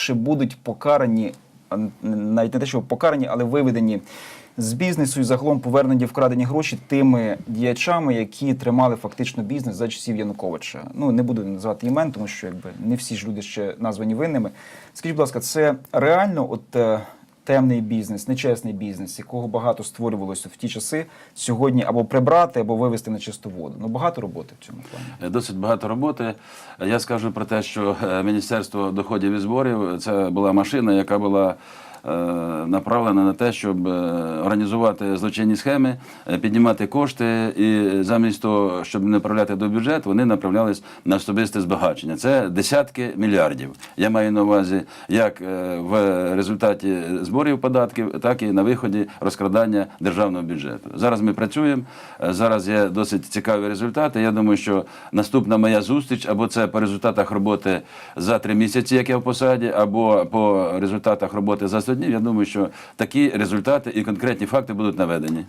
чи будуть покарані, навіть не те, що покарані, але виведені з бізнесу і загалом повернені вкрадені гроші тими діячами, які тримали фактично бізнес за часів Януковича. Ну не буду називати імен, тому що якби не всі ж люди ще названі винними. Скажіть, будь ласка, це реально от. Темний бізнес, нечесний бізнес, якого багато створювалося в ті часи, сьогодні або прибрати, або вивести на чисту воду. Ну багато роботи в цьому плані. Е, Досить багато роботи. Я скажу про те, що е, Міністерство доходів і зборів це була машина, яка була направлена на те, щоб е, організувати злочинні схеми, е, піднімати кошти, і замість того, щоб направляти до бюджету, вони направлялись на особисте збагачення. Це десятки мільярдів. Я маю на увазі як е, в результаті зборів податків, так і на виході розкрадання державного бюджету. Зараз ми працюємо. е, Зараз є досить цікаві результати. Я думаю, що наступна моя зустріч або це по результатах роботи за три місяці, як я в посаді, або по результатах роботи за 100 днів. Я думаю, що такі результати і конкретні факти будуть наведені.